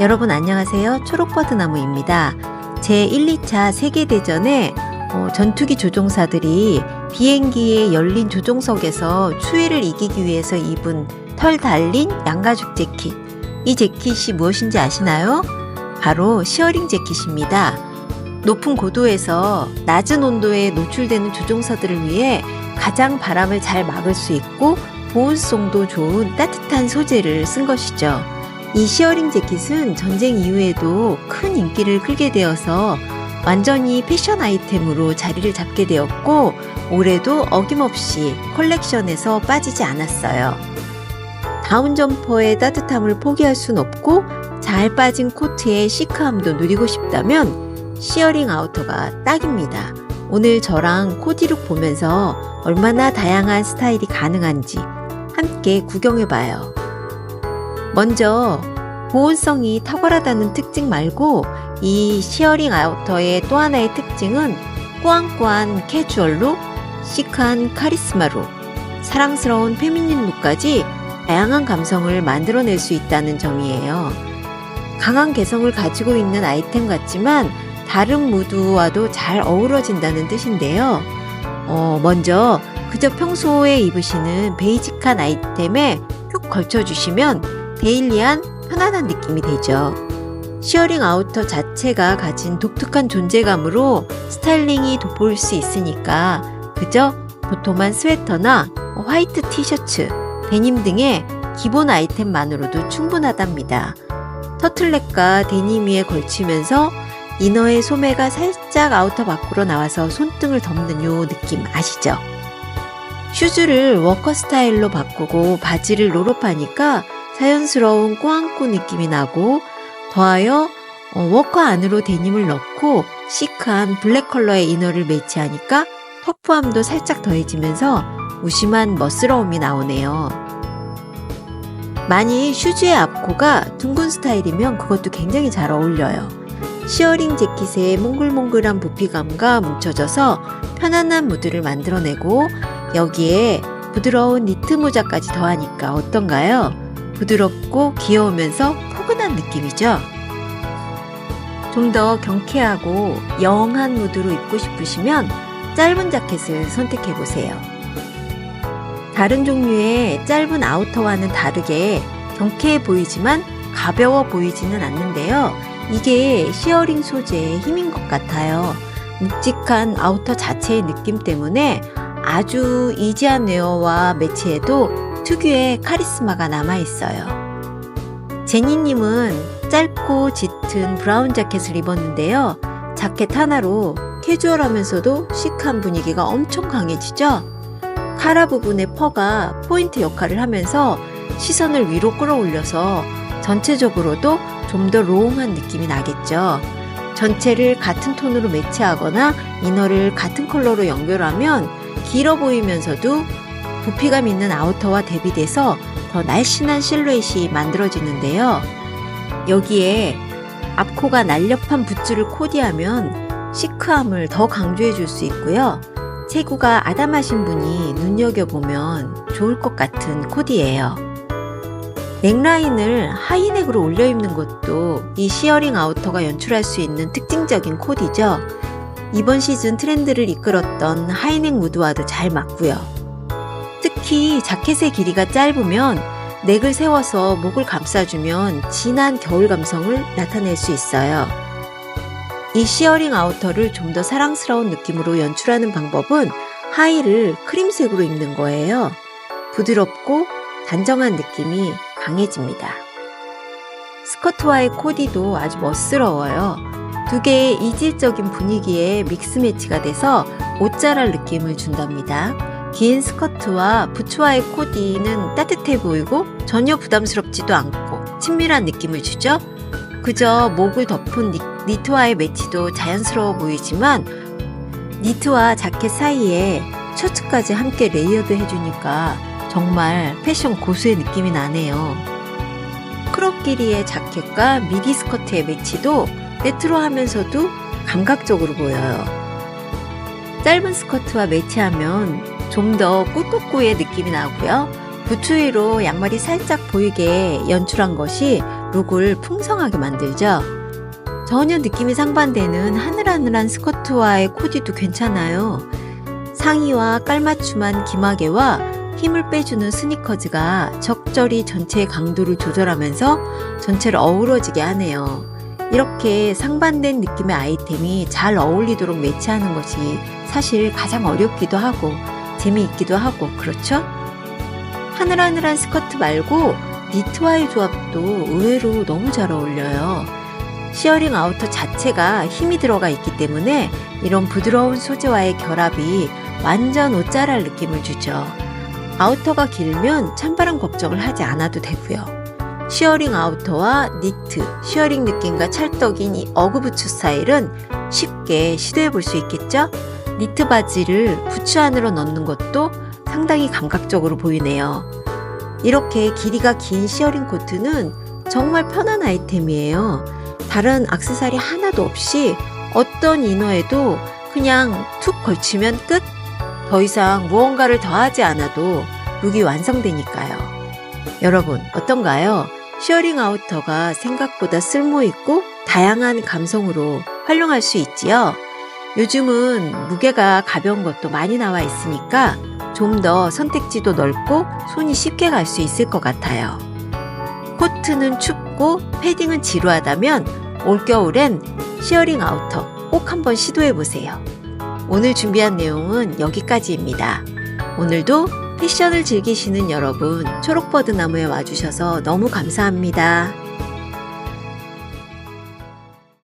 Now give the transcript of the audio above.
여러분 안녕하세요. 초록버드 나무입니다. 제 1, 2차 세계대전에 어, 전투기 조종사들이 비행기에 열린 조종석에서 추위를 이기기 위해서 입은 털 달린 양가죽 재킷. 이 재킷이 무엇인지 아시나요? 바로 시어링 재킷입니다. 높은 고도에서 낮은 온도에 노출되는 조종사들을 위해 가장 바람을 잘 막을 수 있고 보온성도 좋은 따뜻한 소재를 쓴 것이죠. 이 시어링 재킷은 전쟁 이후에도 큰 인기를 끌게 되어서 완전히 패션 아이템으로 자리를 잡게 되었고 올해도 어김없이 컬렉션에서 빠지지 않았어요. 다운 점퍼의 따뜻함을 포기할 순 없고 잘 빠진 코트의 시크함도 누리고 싶다면 시어링 아우터가 딱입니다. 오늘 저랑 코디룩 보면서 얼마나 다양한 스타일이 가능한지 함께 구경해봐요. 먼저 보온성이 탁월하다는 특징 말고 이 시어링 아우터의 또 하나의 특징은 꾸안꾸안 캐주얼로 시크한 카리스마로 사랑스러운 페미닌 룩까지 다양한 감성을 만들어낼 수 있다는 점이에요. 강한 개성을 가지고 있는 아이템 같지만 다른 무드와도 잘 어우러진다는 뜻인데요. 어, 먼저 그저 평소에 입으시는 베이직한 아이템에 쭉 걸쳐주시면 데일리한 편안한 느낌이 되죠. 시어링 아우터 자체가 가진 독특한 존재감으로 스타일링이 돋보일 수 있으니까 그저 보통한 스웨터나 화이트 티셔츠, 데님 등의 기본 아이템만으로도 충분하답니다. 터틀넥과 데님 위에 걸치면서 이너의 소매가 살짝 아우터 밖으로 나와서 손등을 덮는 요 느낌 아시죠? 슈즈를 워커 스타일로 바꾸고 바지를 롤업하니까 자연스러운 꾸안꾸 느낌이 나고 더하여 어, 워커 안으로 데님을 넣고 시크한 블랙 컬러의 이너를 매치하니까 퍼프함도 살짝 더해지면서 무심한 멋스러움이 나오네요. 만일 슈즈의 앞코가 둥근 스타일이면 그것도 굉장히 잘 어울려요. 시어링 재킷의 몽글몽글한 부피감과 뭉쳐져서 편안한 무드를 만들어내고 여기에 부드러운 니트 모자까지 더하니까 어떤가요? 부드럽고 귀여우면서 포근한 느낌이죠. 좀 더 경쾌하고 영한 무드로 입고 싶으시면 짧은 자켓을 선택해 보세요. 다른 종류의 짧은 아우터와는 다르게 경쾌해 보이지만 가벼워 보이지는 않는데요. 이게 시어링 소재의 힘인 것 같아요. 묵직한 아우터 자체의 느낌 때문에 아주 이지한 웨어와 매치해도 특유의 카리스마가 남아있어요. 제니님은 짧고 짙은 브라운 자켓을 입었는데요. 자켓 하나로 캐주얼하면서도 시크한 분위기가 엄청 강해지죠? 카라 부분의 퍼가 포인트 역할을 하면서 시선을 위로 끌어올려서 전체적으로도 좀 더 로웅한 느낌이 나겠죠. 전체를 같은 톤으로 매치하거나 이너를 같은 컬러로 연결하면 길어 보이면서도 부피감 있는 아우터와 대비돼서 더 날씬한 실루엣이 만들어지는데요. 여기에 앞코가 날렵한 붓줄을 코디하면 시크함을 더 강조해 줄 수 있고요. 체구가 아담하신 분이 눈여겨보면 좋을 것 같은 코디예요. 넥라인을 하이넥으로 올려 입는 것도 이 시어링 아우터가 연출할 수 있는 특징적인 코디죠. 이번 시즌 트렌드를 이끌었던 하이넥 무드와도 잘 맞고요. 특히 자켓의 길이가 짧으면 넥을 세워서 목을 감싸주면 진한 겨울 감성을 나타낼 수 있어요. 이 시어링 아우터를 좀 더 사랑스러운 느낌으로 연출하는 방법은 하의를 크림색으로 입는 거예요. 부드럽고 단정한 느낌이 강해집니다. 스커트와의 코디도 아주 멋스러워요. 두 개의 이질적인 분위기에 믹스 매치가 돼서 옷자랄 느낌을 준답니다. 긴 스커트와 부츠와의 코디는 따뜻해 보이고 전혀 부담스럽지도 않고 친밀한 느낌을 주죠. 그저 목을 덮은 니, 니트와의 매치도 자연스러워 보이지만 니트와 자켓 사이에 셔츠까지 함께 레이어드 해주니까 정말 패션 고수의 느낌이 나네요. 크롭 길이의 자켓과 미디 스커트의 매치도 레트로하면서도 감각적으로 보여요. 짧은 스커트와 매치하면 좀더 꿀꿀꾸의 느낌이 나고요. 부츠 위로 양말이 살짝 보이게 연출한 것이 룩을 풍성하게 만들죠. 전혀 느낌이 상반되는 하늘하늘한 스커트와의 코디도 괜찮아요. 상의와 깔맞춤한 기마개와 힘을 빼주는 스니커즈가 적절히 전체의 강도를 조절하면서 전체를 어우러지게 하네요. 이렇게 상반된 느낌의 아이템이 잘 어울리도록 매치하는 것이 사실 가장 어렵기도 하고 재미있기도 하고 그렇죠? 하늘하늘한 스커트 말고 니트와의 조합도 의외로 너무 잘 어울려요. 시어링 아우터 자체가 힘이 들어가 있기 때문에 이런 부드러운 소재와의 결합이 완전 옷자랄 느낌을 주죠. 아우터가 길면 찬바람 걱정을 하지 않아도 되고요. 시어링 아우터와 니트, 시어링 느낌과 찰떡인 이 어그부츠 스타일은 쉽게 시도해 볼 수 있겠죠? 니트 바지를 부츠 안으로 넣는 것도 상당히 감각적으로 보이네요. 이렇게 길이가 긴 시어링 코트는 정말 편한 아이템이에요. 다른 악세사리 하나도 없이 어떤 이너에도 그냥 툭 걸치면 끝? 더 이상 무언가를 더하지 않아도 룩이 완성되니까요. 여러분, 어떤가요? 시어링 아우터가 생각보다 쓸모있고 다양한 감성으로 활용할 수 있지요. 요즘은 무게가 가벼운 것도 많이 나와 있으니까 좀 더 선택지도 넓고 손이 쉽게 갈 수 있을 것 같아요. 코트는 춥고 패딩은 지루하다면 올겨울엔 시어링 아우터 꼭 한번 시도해 보세요. 오늘 준비한 내용은 여기까지입니다. 오늘도 패션을 즐기시는 여러분 초록버드 나무에 와주셔서 너무 감사합니다.